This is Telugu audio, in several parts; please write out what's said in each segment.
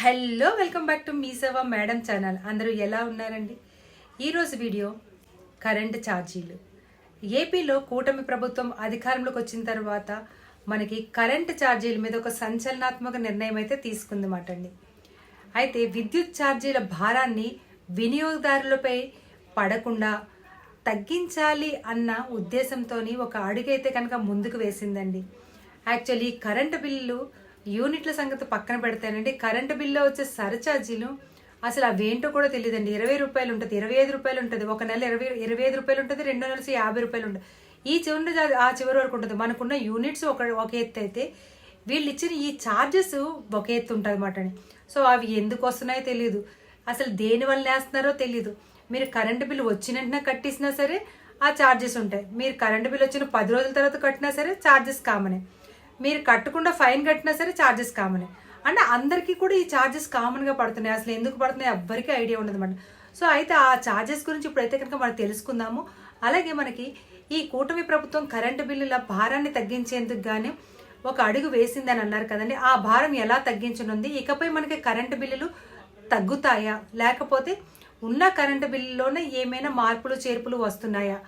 Hello welcome back to Mee Seva madam channel. అందరూ ఎలా ఉన్నారండి? ఈరోజు వీడియో కరెంట్ ఛార్జీలు. ఏపీలో కూటమి ప్రభుత్వం అధికారంలోకి వచ్చిన తర్వాత మనకి కరెంట్ ఛార్జీల మీద ఒక సంచలనాత్మక నిర్ణయం అయితే తీసుకుందన్నమాట అండి. అయితే విద్యుత్ ఛార్జీల భారాన్ని వినియోగదారులపై పడకుండా తగ్గించాలి అన్న ఉద్దేశంతో ఒక అడుగైతే కనుక ముందుకు వేసిందండి. యాక్చువల్లీ కరెంటు బిల్లు యూనిట్ల సంగతి పక్కన పెడతానండి కరెంటు బిల్లు వచ్చే సర్ఛార్జీలు అసలు అవేంటో కూడా తెలియదండి ఇరవై రూపాయలు ఉంటుంది ఇరవై ఐదు రూపాయలు ఉంటుంది ఒక నెల ఇరవై ఇరవై ఐదు రూపాయలు ఉంటుంది రెండో నెల యాభై రూపాయలు ఉంటుంది. ఈ చివరి ఆ చివరి వరకు ఉంటుంది. మనకున్న యూనిట్స్ ఒక ఒక ఎత్తు అయితే వీళ్ళు ఇచ్చిన ఈ ఛార్జెస్ ఒక ఎత్తు ఉంటుంది అన్నమాట సో అవి ఎందుకు వస్తున్నాయో తెలియదు అసలు దేని వల్ల వేస్తున్నారో తెలియదు మీరు కరెంటు బిల్లు వచ్చిన వెంటనే కట్టేసినా సరే ఆ ఛార్జెస్ ఉంటాయి. మీరు కరెంటు బిల్ వచ్చిన పది రోజుల తర్వాత కట్టినా సరే ఛార్జెస్ కామనే. మీరు కట్టకుండా ఫైన్ కట్టినా సరే ఛార్జెస్ కామనే అంటే అందరికీ కూడా ఈ ఛార్జెస్ కామన్గా పడుతున్నాయి. అసలు ఎందుకు పడుతున్నాయి? ఎవ్వరికీ ఐడియా ఉండదు అనమాట సో అయితే ఆ ఛార్జెస్ గురించి ఇప్పుడైతే కనుక మనం తెలుసుకుందాము. అలాగే మనకి ఈ కూటమి ప్రభుత్వం కరెంటు బిల్లుల భారాన్ని తగ్గించేందుకు గాను ఒక అడుగు వేసిందని అన్నారు కదండి. ఆ భారం ఎలా తగ్గించనుంది? ఇకపై మనకి కరెంటు బిల్లులు తగ్గుతాయా? లేకపోతే ఉన్న కరెంటు బిల్లులోనే ఏమైనా మార్పులు చేర్పులు వస్తున్నాయా?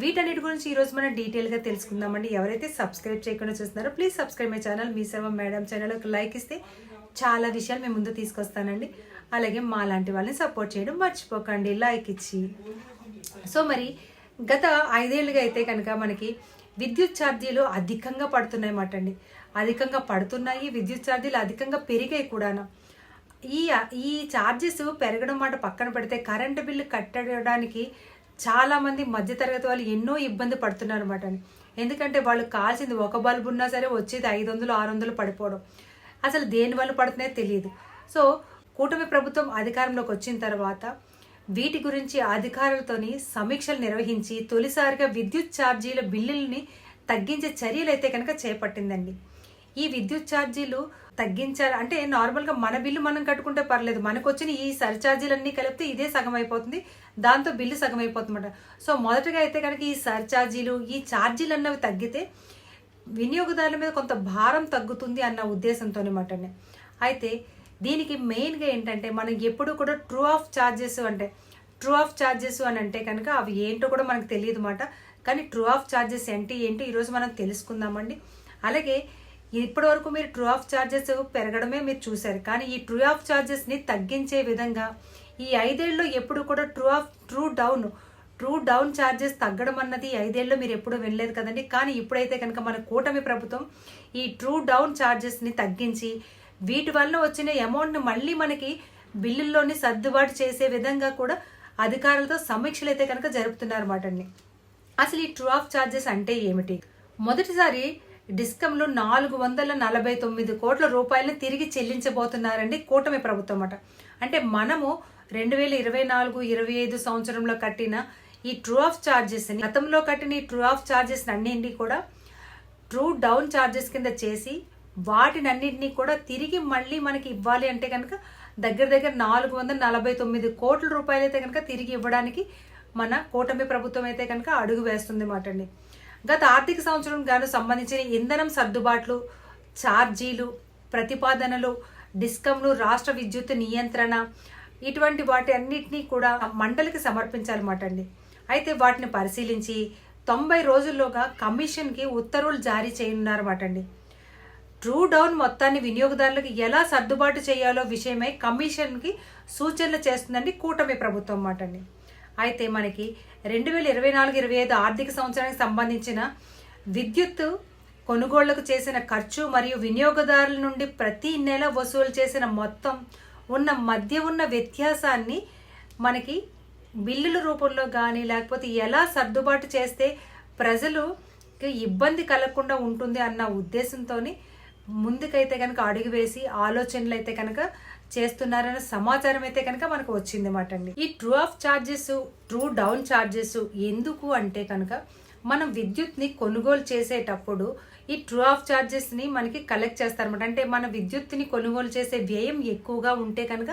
వీటన్నిటి గురించి ఈరోజు మనం డీటెయిల్గా తెలుసుకుందామండి. ఎవరైతే సబ్స్క్రైబ్ చేయకుండా చూస్తున్నారో please subscribe my channel Mee Seva madam channel ఒక లైక్ ఇస్తే చాలా విషయాలు మేము ముందు తీసుకొస్తానండి. అలాగే మా లాంటి వాళ్ళని సపోర్ట్ చేయడం మర్చిపోకండి. లైక్ ఇచ్చి. సో మరి గత ఐదేళ్ళుగా అయితే కనుక మనకి విద్యుత్ ఛార్జీలు అధికంగా పడుతున్నాయి మాట అండి. అధికంగా పడుతున్నాయి విద్యుత్ ఛార్జీలు అధికంగా పెరిగాయి కూడాను. ఈ ఈ ఛార్జెస్ పెరగడం మాట పక్కన పెడితే కరెంటు బిల్లు కట్టడానికి చాలా మంది మధ్యతరగతి వాళ్ళు ఎన్నో ఇబ్బంది పడుతున్నారు అనమాట ఎందుకంటే వాళ్ళు కాల్చింది ఒక బల్బు ఉన్నా సరే వచ్చేది ఐదు వందలు ఆరు వందలు పడిపోవడం. అసలు దేని వల్ల పడుతున్నాయో తెలియదు. సో కూటమి ప్రభుత్వం అధికారంలోకి వచ్చిన తర్వాత వీటి గురించి అధికారులతోని సమీక్షలు నిర్వహించి తొలిసారిగా విద్యుత్ ఛార్జీల బిల్లుల్ని తగ్గించే చర్యలు అయితే కనుక చేపట్టిందండి. ఈ విద్యుత్ ఛార్జీలు తగ్గించారు అంటే నార్మల్గా మన బిల్లు మనం కట్టుకుంటే పర్లేదు. మనకు వచ్చిన ఈ సర్ఛార్జీలన్నీ కలిపితే ఇదే సగం అయిపోతుంది దాంతో బిల్లు సగం అయిపోతుందన్నమాట సో మొదటగా అయితే కనుక ఈ సర్ఛార్జీలు ఈ ఛార్జీలు అన్నవి తగ్గితే వినియోగదారుల మీద కొంత భారం తగ్గుతుంది అన్న ఉద్దేశంతో అనమాట అయితే దీనికి మెయిన్గా ఏంటంటే మనం ఎప్పుడు కూడా ట్రూ ఆఫ్ ఛార్జెస్ అంటే ట్రూ ఆఫ్ ఛార్జెస్ అని అంటే కనుక అవి ఏంటో కూడా మనకు తెలియదు మాట. కానీ ట్రూ ఆఫ్ ఛార్జెస్ ఏంటి ఏంటి ఈరోజు మనం తెలుసుకుందామండి. అలాగే ఇప్పటి వరకు మీరు ట్రూ ఆఫ్ ఛార్జెస్ పెరగడమే మీరు చూశారు. కానీ ఈ ట్రూ ఆఫ్ ఛార్జెస్ని తగ్గించే విధంగా ఈ ఐదేళ్ళలో ఎప్పుడు కూడా true up true down true down charges తగ్గడం అన్నది ఐదేళ్ళలో మీరు ఎప్పుడూ వినలేదు కదండి. కానీ ఇప్పుడైతే కనుక మన కూటమి ప్రభుత్వం ఈ ట్రూ డౌన్ ఛార్జెస్ని తగ్గించి వీటి వల్ల వచ్చిన అమౌంట్ని మళ్ళీ మనకి బిల్లుల్లోని సర్దుబాటు చేసే విధంగా కూడా అధికారులతో సమీక్షలు అయితే కనుక జరుపుతున్నారన్నమాట అండి. అసలు ఈ ట్రూ ఆఫ్ ఛార్జెస్ అంటే ఏమిటి? మొదటిసారి డిస్కంలో నాలుగు వందల నలభై తొమ్మిది కోట్ల రూపాయలను తిరిగి చెల్లించబోతున్నారండి కూటమి ప్రభుత్వం అట. అంటే మనము రెండు వేల ఇరవై నాలుగు ఇరవై ఐదు సంవత్సరంలో కట్టిన ఈ ట్రూ ఆఫ్ ఛార్జెస్ని గతంలో కట్టిన ఈ ట్రూ ఆఫ్ ఛార్జెస్ అన్నింటినీ కూడా ట్రూ డౌన్ ఛార్జెస్ కింద చేసి వాటినన్నింటినీ కూడా తిరిగి మళ్ళీ మనకి ఇవ్వాలి అంటే కనుక దగ్గర దగ్గర నాలుగు వందల నలభై తొమ్మిది కోట్ల రూపాయలు అయితే కనుక తిరిగి ఇవ్వడానికి మన కూటమి ప్రభుత్వం అయితే కనుక అడుగు వేస్తుంది మాట అండి గత ఆర్థిక సంవత్సరం గాను సంబంధించిన ఇంధనం సర్దుబాట్లు ఛార్జీలు ప్రతిపాదనలు డిస్కంలు రాష్ట్ర విద్యుత్ నియంత్రణ ఇటువంటి వాటి అన్నిటినీ కూడా మండలికి సమర్పించాలన్నమాట అండి. అయితే వాటిని పరిశీలించి తొంభై రోజుల్లోగా కమిషన్కి ఉత్తర్వులు జారీ చేయనున్నారన్నమాట అండి. ట్రూ డౌన్ మొత్తాన్ని వినియోగదారులకు ఎలా సర్దుబాటు చేయాలో విషయమై కమిషన్కి సూచనలు చేస్తుందండి కూటమి ప్రభుత్వం అన్నమాట అండి. అయితే మనకి రెండు వేల ఇరవై నాలుగు ఇరవై ఐదు ఆర్థిక సంవత్సరానికి సంబంధించిన విద్యుత్ కొనుగోళ్ళకు చేసిన ఖర్చు మరియు వినియోగదారుల నుండి ప్రతి నెల వసూలు చేసిన మొత్తం ఉన్న మధ్య ఉన్న వ్యత్యాసాన్ని మనకి బిల్లుల రూపంలో కానీ లేకపోతే ఎలా సర్దుబాటు చేస్తే ప్రజలు ఇబ్బంది కలగకుండా ఉంటుంది అన్న ఉద్దేశంతోని ముందుకైతే కనుక అడుగు వేసి ఆలోచనలు అయితే కనుక చేస్తున్నారనే సమాచారం అయితే కనుక మనకు వచ్చింది అనమాట అండి. ఈ true up charges true down charges ఎందుకు అంటే కనుక మనం విద్యుత్ని కొనుగోలు చేసేటప్పుడు ఈ ట్రూ ఆఫ్ ఛార్జెస్ని మనకి కలెక్ట్ చేస్తారన్నమాట అంటే మన విద్యుత్ని కొనుగోలు చేసే వ్యయం ఎక్కువగా ఉంటే కనుక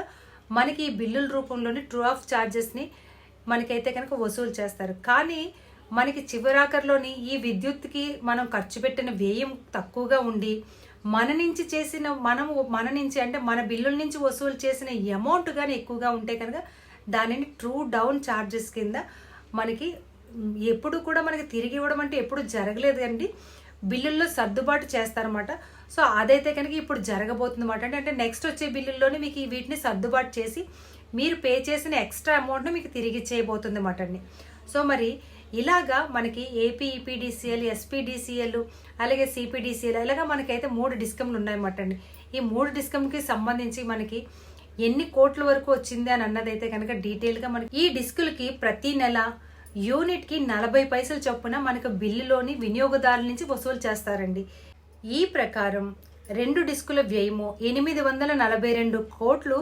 మనకి ఈ బిల్లుల రూపంలోని ట్రూ ఆఫ్ ఛార్జెస్ని మనకైతే కనుక వసూలు చేస్తారు. కానీ మనకి చివరాఖరిలోని ఈ విద్యుత్కి మనం ఖర్చు పెట్టిన వ్యయం తక్కువగా ఉండి మన నుంచి చేసిన మనం మన నుంచి అంటే మన బిల్లుల నుంచి వసూలు చేసిన అమౌంట్ కానీ ఎక్కువగా ఉంటే కనుక దానిని ట్రూ డౌన్ ఛార్జెస్ కింద మనకి ఎప్పుడు కూడా మనకి తిరిగి ఇవ్వడం అంటే ఎప్పుడు జరగలేదు అండి. బిల్లుల్లో సర్దుబాటు చేస్తారన్నమాట. సో అదైతే కనుక ఇప్పుడు జరగబోతుంది అనమాట అంటే అంటే నెక్స్ట్ వచ్చే బిల్లుల్లోనే మీకు ఈ వీటిని సర్దుబాటు చేసి మీరు పే చేసిన ఎక్స్ట్రా అమౌంట్ను మీకు తిరిగి ఇచ్చేయబోతుంది అండి. సో మరి ఇలాగా మనకి ఏపీ ఈపీడీసీఎల్ ఎస్పీడీసీఎల్ అలాగే సిపిడిసిఎల్ ఇలాగా మనకైతే మూడు డిస్కమ్లు ఉన్నాయన్నమాట అండి ఈ మూడు డిస్కంకి సంబంధించి మనకి ఎన్ని కోట్ల వరకు వచ్చింది అని అన్నదైతే కనుక డీటెయిల్గా మనకి ఈ డిస్కులకి ప్రతి నెల యూనిట్కి నలభై పైసలు చొప్పున మనకు బిల్లులోని వినియోగదారుల నుంచి వసూలు చేస్తారండి. ఈ ప్రకారం రెండు డిస్కుల వ్యయము ఎనిమిది వందల నలభై రెండు కోట్లు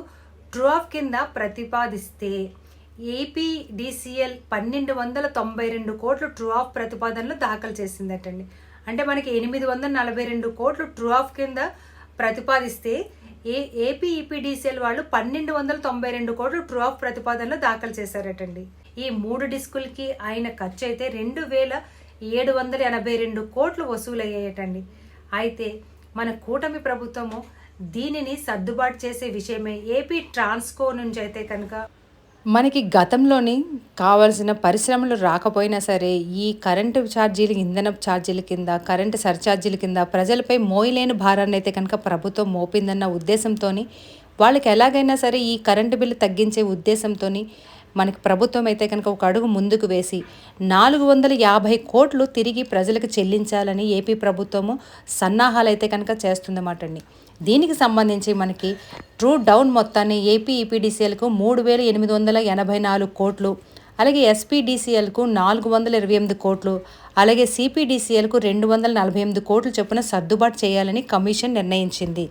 డ్రాఫ్ కింద ప్రతిపాదిస్తే ఏపీడీసీఎల్ పన్నెండు వందల తొంభై రెండు కోట్లు ట్రూ ఆఫ్ ప్రతిపాదనలు దాఖలు చేసిందటండి. అంటే మనకి ఎనిమిది వందల నలభై రెండు కోట్లు ట్రూ ఆఫ్ కింద ప్రతిపాదిస్తే ఏ ఏపీ ఈపీడీసీఎల్ వాళ్ళు పన్నెండు వందల తొంభై రెండు కోట్లు ట్రూ ఆఫ్ ప్రతిపాదనలు దాఖలు చేశారటండి. ఈ మూడు డిస్కులకి ఆయన ఖర్చు అయితే రెండు వేల ఏడు వందల ఎనభై రెండు కోట్లు వసూలయ్యాయటండి. అయితే మన కూటమి ప్రభుత్వము దీనిని సర్దుబాటు చేసే విషయమే ఏపీ ట్రాన్స్కో నుంచి అయితే కనుక మనకి గతంలోని కావాల్సిన పరిశ్రమలు రాకపోయినా సరే ఈ కరెంటు ఛార్జీలు ఇంధన ఛార్జీల కింద కరెంటు సర్ఛార్జీల కింద ప్రజలపై మోయలేని భారాన్ని అయితే కనుక ప్రభుత్వం మోపిందన్న ఉద్దేశంతో వాళ్ళకి ఎలాగైనా సరే ఈ కరెంటు బిల్లు తగ్గించే ఉద్దేశంతో మనకి ప్రభుత్వం అయితే కనుక ఒక అడుగు ముందుకు వేసి నాలుగు వందల యాభై కోట్లు తిరిగి ప్రజలకు చెల్లించాలని ఏపీ ప్రభుత్వము సన్నాహాలు అయితే కనుక చేస్తుందన్నమాట అండి. దీనికి సంబంధించి మనకి ట్రూ డౌన్ మొత్తాన్ని ఏపీ ఈపీడీసీఎల్కు మూడు వేల ఎనిమిది వందల ఎనభై నాలుగు కోట్లు అలాగే ఎస్పీడీసీఎల్కు నాలుగు వందల ఇరవై ఎనిమిది కోట్లు అలాగే సిపిడిసిఎల్కు రెండు వందల నలభై ఎనిమిది కోట్లు చొప్పున సర్దుబాటు చేయాలని కమిషన్ నిర్ణయించింది.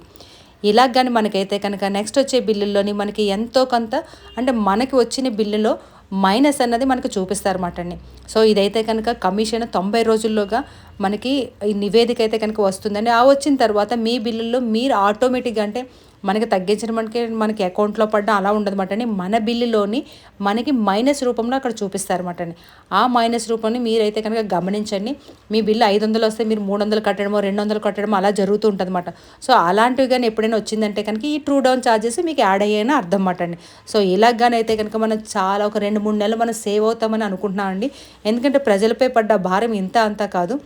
ఇలా కానీ మనకైతే కనుక నెక్స్ట్ వచ్చే బిల్లుల్లోని మనకి ఎంతో కొంత అంటే మనకి వచ్చిన బిల్లులో మైనస్ అన్నది మనకు చూపిస్తారన్నమాట అండి. సో ఇదైతే కనుక కమిషన్ తొంభై రోజుల్లోగా మనకి ఈ నివేదిక అయితే కనుక వస్తుందండి. ఆ వచ్చిన తర్వాత మీ బిల్లుల్లో మీరు ఆటోమేటిక్గా అంటే మనకి తగ్గించడం మనకి మనకి అకౌంట్లో పడ్డా అలా ఉండదన్నమాట అండి. మన బిల్లులోని మనకి మైనస్ రూపంలో అక్కడ చూపిస్తారన్నమాట అండి. ఆ మైనస్ రూపాన్ని మీరైతే కనుక గమనించండి. మీ బిల్లు ఐదు వందలు వస్తే మీరు మూడు వందలు కట్టడమో రెండు వందలు కట్టడమో అలా జరుగుతూ ఉంటుంది అనమాట సో అలాంటివి కానీ ఎప్పుడైనా వచ్చిందంటే కనుక ఈ ట్రూ డౌన్ ఛార్జెస్ మీకు యాడ్ అయ్యాయని అర్థం అన్నమాట అండి. సో ఇలాగానైతే కనుక మనం చాలా ఒక రెండు మూడు నెలలు మనం సేవ్ అవుతామని అనుకుంటున్నామండి. ఎందుకంటే ప్రజలపై పడ్డ భారం ఇంత అంతా కాదు.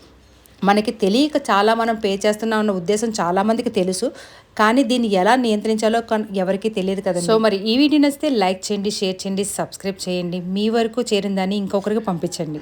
మనకి తెలియక చాలా మనం పే చేస్తున్నాం అన్న ఉద్దేశం చాలామందికి తెలుసు. కానీ దీన్ని ఎలా నియంత్రించాలో ఎవరికీ తెలియదు కదా సో మరి ఈ వీడియో నచ్చితే లైక్ చేయండి షేర్ చేయండి సబ్స్క్రైబ్ చేయండి. మీ వరకు చేరిందని ఇంకొకరికి పంపించండి.